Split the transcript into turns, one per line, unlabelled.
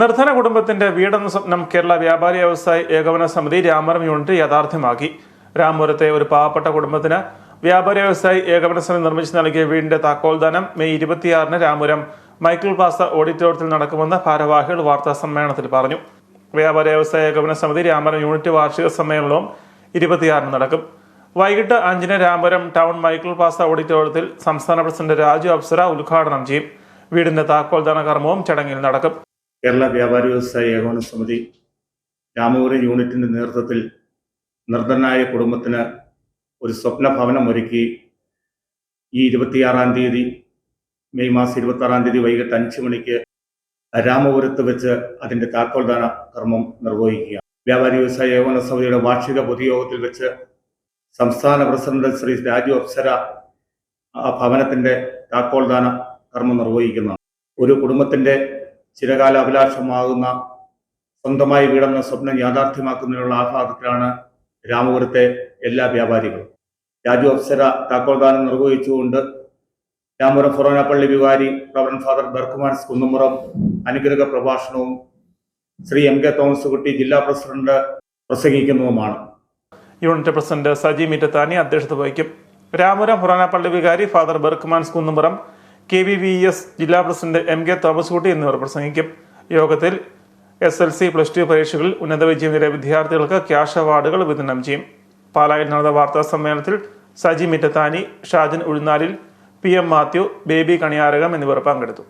നിർധന കുടുംബത്തിന്റെ വീടെന്ന സ്വപ്നം കേരള വ്യാപാരി വ്യവസായി ഏകോപന സമിതി രാമപുരം യൂണിറ്റ് യാഥാർത്ഥ്യമാക്കി. രാമപുരത്തെ ഒരു പാവപ്പെട്ട കുടുംബത്തിന് വ്യാപാരി വ്യവസായി ഏകോപന സമിതി നിർമ്മിച്ചു നൽകിയ വീടിന്റെ താക്കോൽദാനം മെയ് ഇരുപത്തിയാറിന് രാമപുരം മൈക്കിൾ പാസ ഓഡിറ്റോറിയത്തിൽ നടക്കുമെന്ന് ഭാരവാഹികൾ വാർത്താ സമ്മേളനത്തിൽ പറഞ്ഞു. വ്യാപാരി വ്യവസായ ഏകോപന സമിതി രാമപുരം യൂണിറ്റ് വാർഷിക സമ്മേളനവും ഇരുപത്തിയാറിന് നടക്കും. വൈകിട്ട് അഞ്ചിന് രാമപുരം ടൗൺ മൈക്കിൾ പാസ ഓഡിറ്റോറിയത്തിൽ സംസ്ഥാന പ്രസിഡന്റ് രാജു അപ്സര ഉദ്ഘാടനം ചെയ്യും. വീടിന്റെ താക്കോൽദാന കർമ്മവും ചടങ്ങിൽ നടക്കും.
കേരള വ്യാപാരി വ്യവസായ ഏകോപന സമിതി രാമപുരം യൂണിറ്റിന്റെ നേതൃത്വത്തിൽ നിർദ്ധനായ കുടുംബത്തിന് ഒരു സ്വപ്ന ഭവനം ഒരുക്കി ഈ ഇരുപത്തിയാറാം തീയതി മെയ് മാസം ഇരുപത്തി ആറാം തീയതി വൈകിട്ട് അഞ്ച് മണിക്ക് രാമപുരത്ത് വെച്ച് അതിന്റെ താക്കോൽദാന കർമ്മം നിർവഹിക്കുക. വ്യാപാരി വ്യവസായ ഏകോപന സമിതിയുടെ വാർഷിക പൊതുയോഗത്തിൽ വെച്ച് സംസ്ഥാന പ്രസിഡന്റ് ശ്രീ രാജു അപ്സര ആ ഭവനത്തിന്റെ താക്കോൽദാന കർമ്മം നിർവഹിക്കുന്നതാണ്. ഒരു കുടുംബത്തിന്റെ ചിരകാല അഭിലാഷമാകുന്ന സ്വന്തമായി വീടെന്ന സ്വപ്നം യാഥാർത്ഥ്യമാക്കുന്നതിനുള്ള ആഹ്ലാദത്തിലാണ് രാമപുരത്തെ എല്ലാ വ്യാപാരികളും. രാജു അപ്സര താക്കോൽദാനം നിർവഹിച്ചുകൊണ്ട് രാമപുരം ഫൊറോനപ്പള്ളി വികാരി റവറൻ ഫാദർ ബർക്കുമാൻസ് കുന്നുമുറം അനുഗ്രഹ പ്രഭാഷണവും ശ്രീ എം കെ തോമസ് കുട്ടി ജില്ലാ പ്രസിഡന്റ് പ്രസംഗിക്കുന്നതുമാണ്.
യൂണിറ്റ് പ്രസിഡന്റ് സജി മിറ്റത്താനി അധ്യക്ഷത വഹിക്കും. രാമപുരം ഹുറാനപ്പള്ളി വികാരി father Berchmans Kunnumpuram K V V S ജില്ലാ president M K Thomas Kutty എന്നിവർ പ്രസംഗിക്കും. യോഗത്തിൽ S L C plus two പരീക്ഷകളിൽ ഉന്നത വിജയം നേടിയ വിദ്യാർത്ഥികൾക്ക് ക്യാഷ് അവാർഡുകൾ വിതരണം ചെയ്യും. പാലായിൽ നടന്ന വാർത്താ സമ്മേളനത്തിൽ സജി മിറ്റത്താനി ഷാജൻ ഉഴുന്നാലിൽ പി എം മാത്യു ബേബി കണിയാരകം എന്നിവർ പങ്കെടുത്തു.